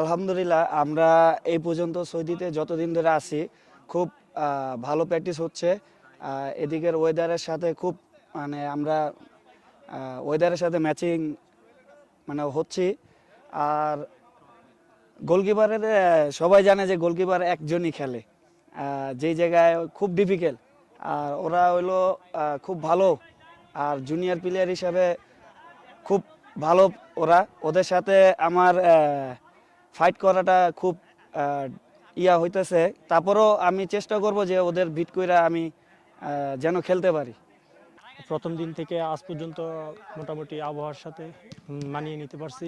আলহামদুলিল্লাহ, আমরা এই পর্যন্ত সৌদিতে যতদিন ধরে আছি, খুব ভালো প্র্যাকটিস হচ্ছে। এদিকের ওয়েদারের সাথে খুব মানে আমরা ওয়েদারের সাথে ম্যাচিং মানে হচ্ছি। আর গোলকিপারের সবাই জানে যে গোলকিপার একজনই খেলে। যেই জায়গায় খুব ডিফিকাল্ট আর ওরা হইল খুব ভালো। আর জুনিয়র প্লেয়ার হিসাবে খুব ভালো ওরা। ওদের সাথে আমার ফাইট করাটা খুব ইয়া হইতেছে। তারপরও আমি চেষ্টা করব যে ওদের ভিট কইরা আমি যেন খেলতে পারি। প্রথম দিন থেকে আজ পর্যন্ত মোটামুটি আবহাওয়ার সাথে মানিয়ে নিতে পারছি।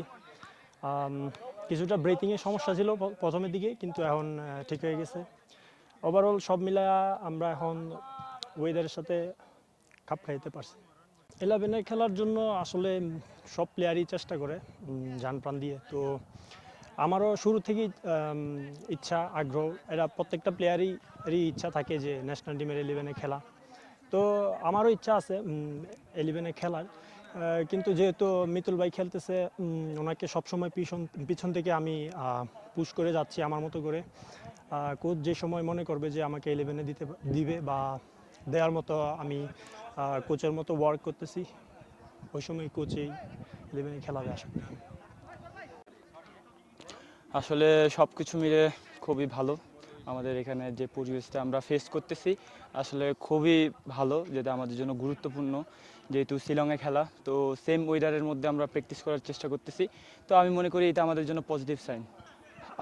কিছুটা ব্রেথিংয়ের সমস্যা ছিল প্রথমের দিকে, কিন্তু এখন ঠিক হয়ে গেছে। ওভারঅল সব মিলায়া আমরা এখন ওয়েদারের সাথে খাপ খাইতে পারছি। ইলেভেনে খেলার জন্য আসলে সব প্লেয়ারই চেষ্টা করে জান প্রাণ দিয়ে। তো আমারও শুরু থেকেই ইচ্ছা, আগ্রহ। এরা প্রত্যেকটা প্লেয়ারই ইচ্ছা থাকে যে ন্যাশনাল টিমের ইলেভেনে খেলা। তো আমারও ইচ্ছা আছে ইলেভেনে খেলার। কিন্তু যেহেতু মিতুল ভাই খেলতেছে ওনাকে সবসময় পিছন পিছন থেকে আমি পুশ করে যাচ্ছি আমার মতো করে। কোচ যে সময় মনে করবে যে আমাকে ইলেভেনে দিতে, দিবে বা দেওয়ার মতো আমি কোচের মতো ওয়ার্ক করতেছি, ওই সময় কোচেই ইলেভেনে খেলাবে, আশা করি। আসলে সব কিছু মিলে খুবই ভালো। আমাদের এখানে যে পরিবেশটা আমরা ফেস করতেছি, আসলে খুবই ভালো, যেটা আমাদের জন্য গুরুত্বপূর্ণ। যেহেতু শিলংয়ে খেলা, তো সেম ওয়েদারের মধ্যে আমরা প্র্যাকটিস করার চেষ্টা করতেছি। তো আমি মনে করি এটা আমাদের জন্য পজিটিভ সাইন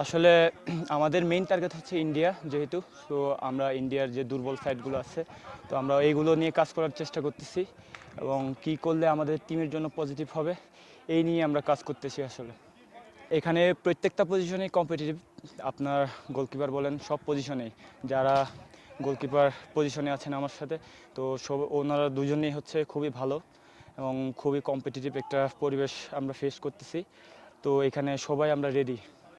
আসলে আমাদের মেইন টার্গেট হচ্ছে ইন্ডিয়া যেহেতু, তো আমরা ইন্ডিয়ার যে দুর্বল সাইডগুলো আছে, তো আমরা এইগুলো নিয়ে কাজ করার চেষ্টা করতেছি। এবং কি করলে আমাদের টিমের জন্য পজিটিভ হবে, এই নিয়ে আমরা কাজ করতেছি আসলে। এখানে প্রত্যেকটা পজিশনেই কম্পিটিটিভ আপনার গোলকিপার বলেন, সব পজিশনেই যারা গোলকিপার পজিশনে আছেন আমার সাথে, তো সব ওনারা দুজনেই হচ্ছে খুবই ভালো এবং খুবই কম্পিটিটিভ একটা পরিবেশ আমরা ফেস করতেছি। তো এখানে সবাই আমরা রেডি